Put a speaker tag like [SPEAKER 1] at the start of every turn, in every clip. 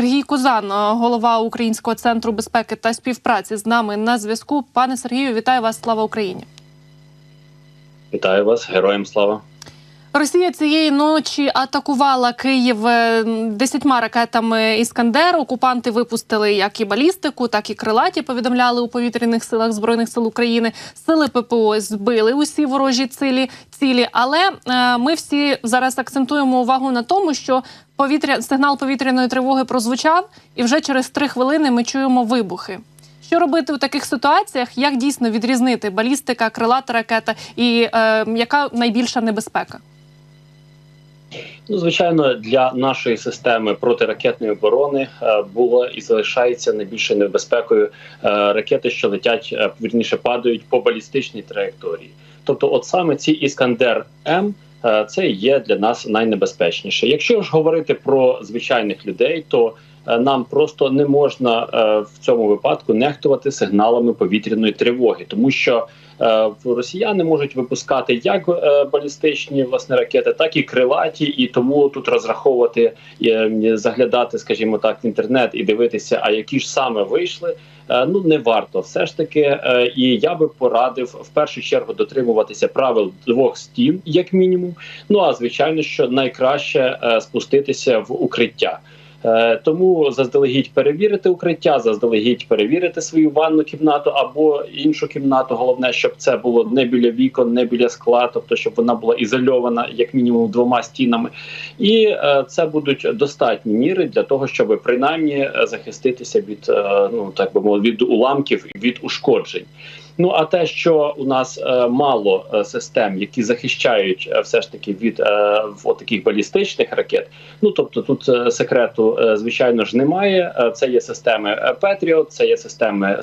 [SPEAKER 1] Сергій Кузан, е, голова Українського центру безпеки та співпраці з нами на зв'язку. Пане Сергію, вітаю вас! Слава Україні!
[SPEAKER 2] Вітаю вас, героям слава.
[SPEAKER 1] Росія цієї ночі атакувала Київ е, десятьма ракетами Іскандер. Окупанти випустили як і балістику, так і крилаті. Повідомляли у повітряних силах збройних сил України. Сили ППО збили усі ворожі цілі. цілі. Але е, ми всі зараз акцентуємо увагу на тому, що повітря сигнал повітряної тривоги прозвучав, і вже через три хвилини ми чуємо вибухи. Що робити у таких ситуаціях? Як дійсно відрізнити балістика, крилата ракета і е, яка найбільша небезпека?
[SPEAKER 2] Ну, звичайно, для нашої системи протиракетної оборони е, було і залишається найбільшою небезпекою е, ракети, що летять е, вірніше падають по балістичній траєкторії. Тобто, от саме ці Іскандер М. Це є для нас найнебезпечніше. Якщо ж говорити про звичайних людей, то нам просто не можна в цьому випадку нехтувати сигналами повітряної тривоги, тому що росіяни можуть випускати як е, балістичні власне ракети, так і крилаті, і тому тут розраховувати е, заглядати, скажімо так, в інтернет і дивитися, а які ж саме вийшли. е, Ну не варто все ж таки, е, і я би порадив в першу чергу дотримуватися правил двох стін, як мінімум. Ну а звичайно, що найкраще е, спуститися в укриття. Е, Тому заздалегідь перевірити укриття, заздалегідь перевірити свою ванну кімнату або іншу кімнату. Головне, щоб це було не біля вікон, не біля скла, тобто щоб вона була ізольована як мінімум двома стінами. І е, це будуть достатні міри для того, щоб принаймні е, захиститися від ну так би мовити, від уламків і від ушкоджень. Ну а те, що у нас е, мало е, систем, які захищають е, все ж таки від е, от таких балістичних ракет. Ну тобто тут е, секрету е, звичайно ж немає. Е, Це є системи е, Patriot, це є системи е,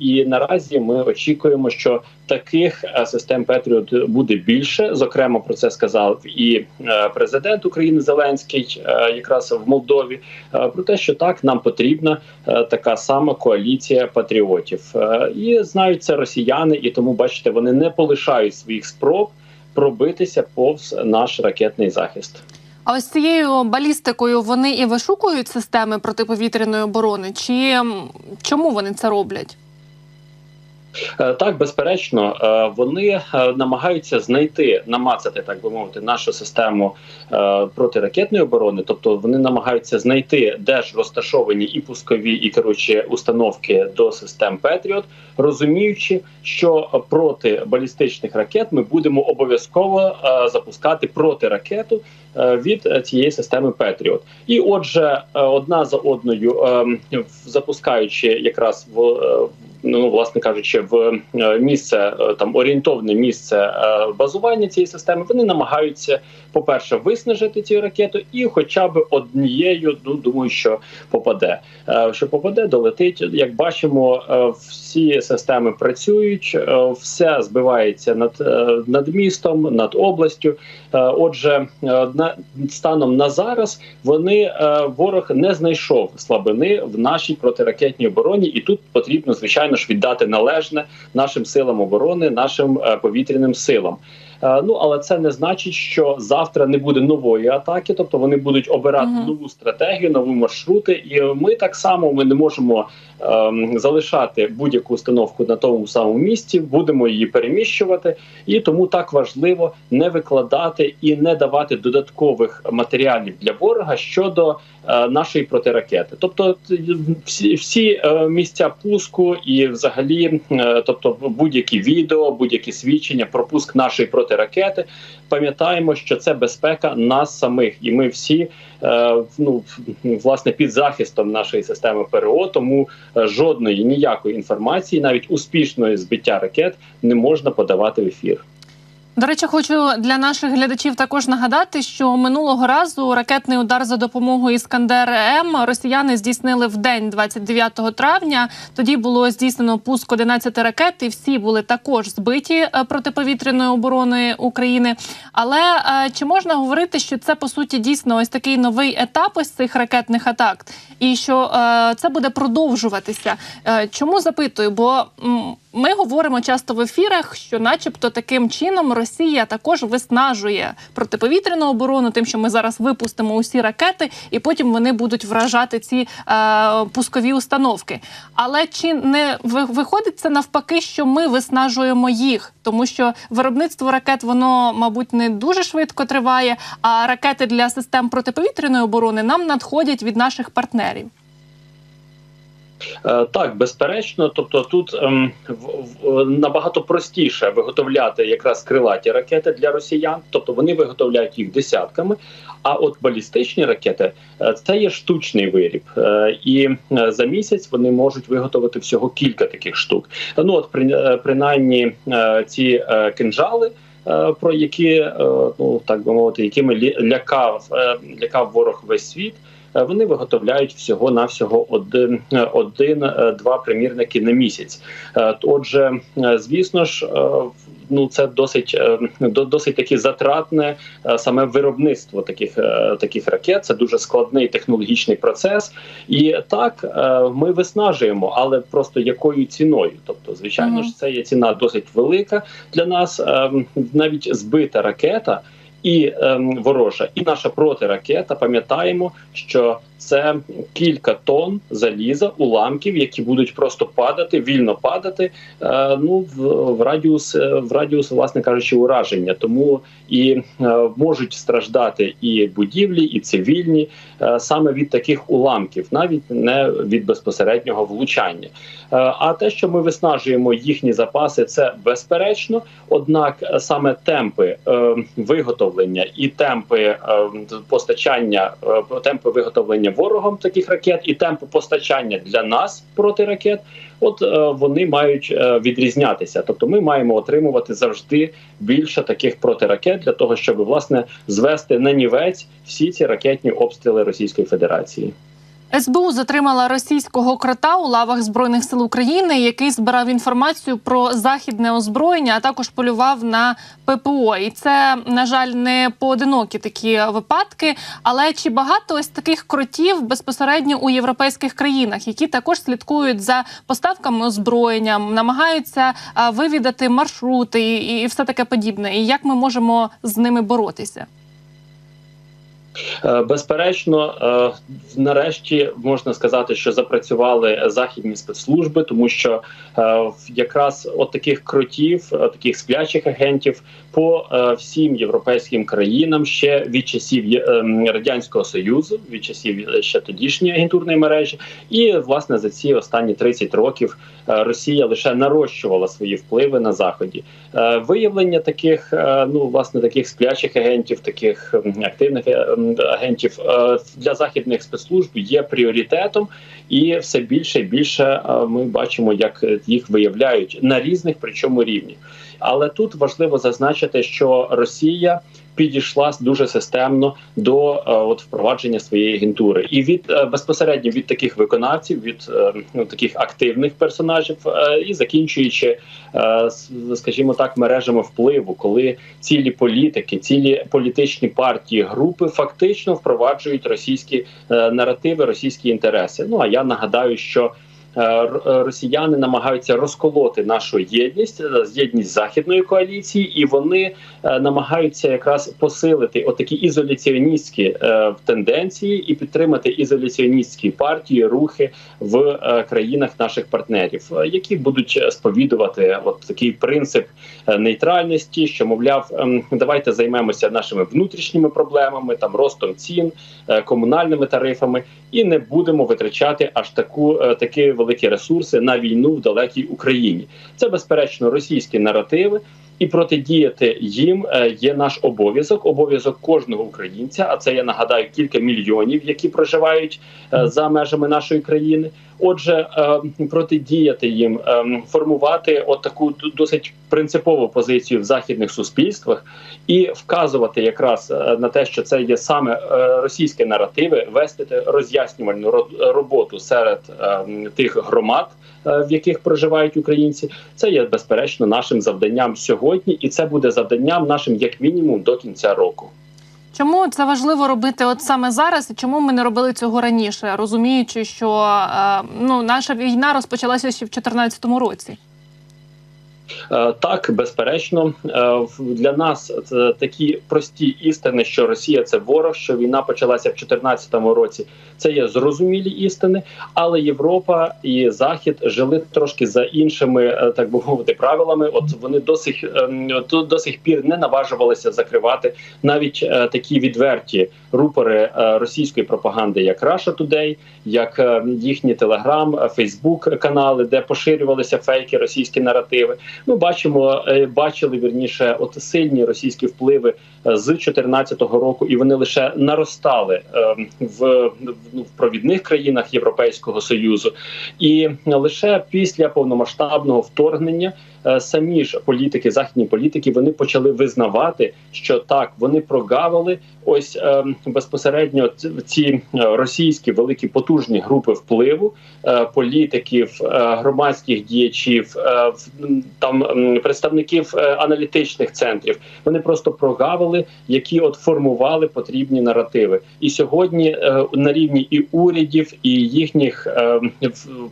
[SPEAKER 2] і наразі ми очікуємо, що таких е, систем Patriot буде більше. Зокрема, про це сказав і е, президент України Зеленський, е, якраз в Молдові. е, Про те, що так нам потрібна е, така сама коаліція патріотів, Е, і знають це росіяни, і тому бачите, вони не полишають своїх спроб пробитися повз наш ракетний захист.
[SPEAKER 1] А ось цією балістикою вони і вишукують системи протиповітряної оборони, чи чому вони це роблять?
[SPEAKER 2] Е, Так, безперечно, е, вони е, намагаються знайти, намацати, так би мовити, нашу систему протиракетної оборони. Тобто вони намагаються знайти, де ж розташовані і пускові, і керуючі установки до систем Петріот, розуміючи, що проти балістичних ракет ми будемо обов'язково запускати протиракету від цієї системи Петріот. І отже, одна за одною, е, в- запускаючи якраз в ну власне кажучи, в е, місце е, там орієнтовне місце е, базування цієї системи, вони намагаються, по-перше, виснажити цю ракету, і хоча б однією, ну думаю, що попаде. Що попаде, долетить. Як бачимо, всі системи працюють, все збивається над, над містом, над областю. Отже, на станом на зараз вони ворог не знайшов слабини в нашій протиракетній обороні, і тут потрібно звичайно ж віддати належне нашим силам оборони, нашим е, повітряним силам. Е, Ну але це не значить, що завтра не буде нової атаки, тобто вони будуть обирати
[SPEAKER 1] Мгм.
[SPEAKER 2] нову стратегію, нові маршрути. І ми так само ми не можемо ем, залишати будь-яку установку на тому самому місці, будемо її переміщувати, і тому так важливо не викладати і не давати додаткових матеріалів для ворога щодо нашої протиракети. Тобто всі, всі е, місця пуску і взагалі, е, тобто будь-які відео, будь-які свідчення про пуск нашої протиракети. Пам'ятаємо, що це безпека нас самих, і ми всі е, ну власне під захистом нашої системи ПРО. Тому е, жодної ніякої інформації, навіть успішної збиття ракет, не можна подавати в ефір.
[SPEAKER 1] До речі, хочу для наших глядачів також нагадати, що минулого разу ракетний удар за допомогою Іскандер М росіяни здійснили в день 29 травня. Тоді було здійснено пуск 11 ракет, і всі були також збиті е, протиповітряною обороною України. Але е, чи можна говорити, що це по суті дійсно ось такий новий етап ось цих ракетних атак, і що е, це буде продовжуватися? Чому запитую? Бо ми говоримо часто в ефірах, що, начебто, таким чином Росія також виснажує протиповітряну оборону, тим, що ми зараз випустимо усі ракети, і потім вони будуть вражати ці е, пускові установки. Але чи не виходить це навпаки, що ми виснажуємо їх, тому що виробництво ракет воно, мабуть, не дуже швидко триває. А ракети для систем протиповітряної оборони нам надходять від наших партнерів.
[SPEAKER 2] Е, Так, безперечно. Тобто, тут ем, в- в- набагато простіше виготовляти якраз крилаті ракети для росіян, тобто вони виготовляють їх десятками. А от балістичні ракети е, це є штучний виріб, Е, і за місяць вони можуть виготовити всього кілька таких штук. Ну от при- принаймні ці кинжали. Про які ну так би мовити, якими лякав лякав ворог весь світ. Е, Вони виготовляють всього навсього один, е, один е, два примірники на місяць. Отже, звісно ж, ну це досить досить таки затратне саме виробництво таких таких ракет. Це дуже складний технологічний процес. І так ми виснажуємо, але просто якою ціною? Тобто, звичайно
[SPEAKER 1] Мгм.
[SPEAKER 2] ж, це є ціна досить велика для нас. Ем, Навіть збита ракета і ем, ворожа, і наша протиракета. Пам'ятаємо, що це кілька тонн заліза, уламків, які будуть просто падати, вільно падати. Е, ну в, в радіус, е, в радіус, власне кажучи, ураження. Тому і е, можуть страждати і будівлі, і цивільні саме від таких уламків, навіть не від безпосереднього влучання. А те, що ми виснажуємо їхні запаси, це безперечно. Однак саме темпи виготовлення і темпи постачання, темпи виготовлення ворогом таких ракет, і темпи постачання для нас проти ракет. от е, вони мають е, відрізнятися. Тобто, ми маємо отримувати завжди більше таких протиракет для того, щоб власне звести на нівець всі ці ракетні обстріли Російської Федерації.
[SPEAKER 1] СБУ затримала російського крота у лавах збройних сил України, який збирав інформацію про західне озброєння, а також полював на ППО. І це на жаль не поодинокі такі випадки. Але чи багато ось таких кротів безпосередньо у європейських країнах, які також слідкують за поставками озброєння, намагаються вивідати маршрути і, все таке подібне? І як ми можемо з ними боротися?
[SPEAKER 2] Е, Безперечно, е, нарешті можна сказати, що запрацювали західні спецслужби, тому що е, якраз от таких кротів, таких сплячих агентів по всім європейським країнам ще від часів радянського союзу, від часів ще тодішньої агентурної мережі, і власне за ці останні 30 років Росія лише нарощувала свої впливи на заході. Виявлення таких ну власне таких сплячих агентів, таких активних агентів е, для західних спецслужб є пріоритетом, і все більше і більше е, ми бачимо, як е, їх виявляють на різних, причому рівнях. Але тут важливо зазначити, що Росія підійшла дуже системно до е, от впровадження своєї агентури, і від е, безпосередньо від таких виконавців, від е, ну, таких активних персонажів, е, і закінчуючи, е, скажімо так, мережами впливу, коли цілі політики, цілі політичні партії, групи фактично впроваджують російські е, наративи, російські інтереси. Ну а я нагадаю, що росіяни намагаються розколоти нашу єдність, е, єдність західної коаліції, і вони е, намагаються якраз посилити отакі ізоляціоністські е, тенденції і підтримати ізоляціоністські партії, рухи в е, країнах наших партнерів, е, які будуть е, сповідувати от такий принцип е, нейтральності, що мовляв, ем, давайте займемося нашими внутрішніми проблемами, там ростом цін, е, комунальними тарифами, і не будемо витрачати аж таку е, такі великі ресурси на війну в далекій Україні. Це безперечно російські наративи. І протидіяти їм е, є наш обов'язок, обов'язок кожного українця. А це я нагадаю кілька мільйонів, які проживають е, за межами нашої країни. Отже, е, протидіяти їм, формувати от таку досить принципову позицію в західних суспільствах і вказувати якраз на те, що це є саме російські наративи, вести роз'яснювальну роботу серед тих громад, в яких проживають українці. Це є безперечно нашим завданням сьогодні, і це буде завданням нашим як мінімум до кінця року.
[SPEAKER 1] Чому це важливо робити от саме зараз, і чому ми не робили цього раніше, розуміючи, що е, ну наша війна розпочалася ще в 2014 році?
[SPEAKER 2] Е, Так, безперечно, Е, для нас це такі прості істини, що Росія це ворог, що війна почалася в 2014 році. Це є зрозумілі істини, але Європа і Захід жили трошки за іншими, е, так би мовити, правилами. От вони до сих до, сих пір не наважувалися закривати навіть такі відверті рупори російської пропаганди, як Russia Today, як їхні Телеграм, Фейсбук канали, де поширювалися фейки, російські наративи. Ми бачимо, е, бачили вірніше, от сильні російські впливи е, з 2014 року, і вони лише наростали е, в, в, ну, в провідних країнах Європейського союзу, і лише після повномасштабного вторгнення. Е, Самі ж політики, західні політики, вони почали визнавати, що так вони прогавили ось е, безпосередньо ці е, російські великі потужні групи впливу е, політиків, е, громадських діячів, е, там представників е, аналітичних центрів. Вони просто прогавили, які от формували потрібні наративи. І сьогодні е, на рівні і урядів, і їхніх е,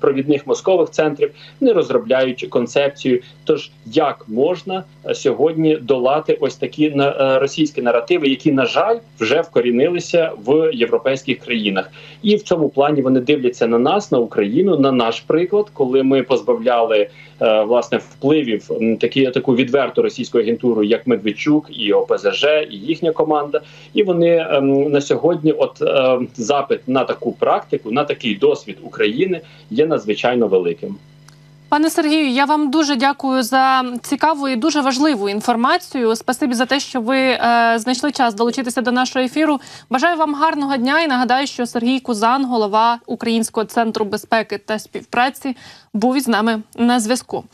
[SPEAKER 2] провідних мозкових центрів не розробляють концепцію. Тож як можна е, сьогодні долати ось такі е, російські наративи, які на жаль вже вкорінилися в європейських країнах, і в цьому плані вони дивляться на нас, на Україну, на наш приклад, коли ми позбавляли е, власне впливів такі таку відверту російську агентуру, як Медведчук і ОПЗЖ, і їхня команда. І вони ем, на сьогодні, от запит на таку практику, на такий досвід України є надзвичайно великим.
[SPEAKER 1] Пане Сергію, я вам дуже дякую за цікаву і дуже важливу інформацію. Спасибі за те, що ви е, знайшли час долучитися до нашого ефіру. Бажаю вам гарного дня і нагадаю, що Сергій Кузан, голова Українського центру безпеки та співпраці, був із нами на зв'язку.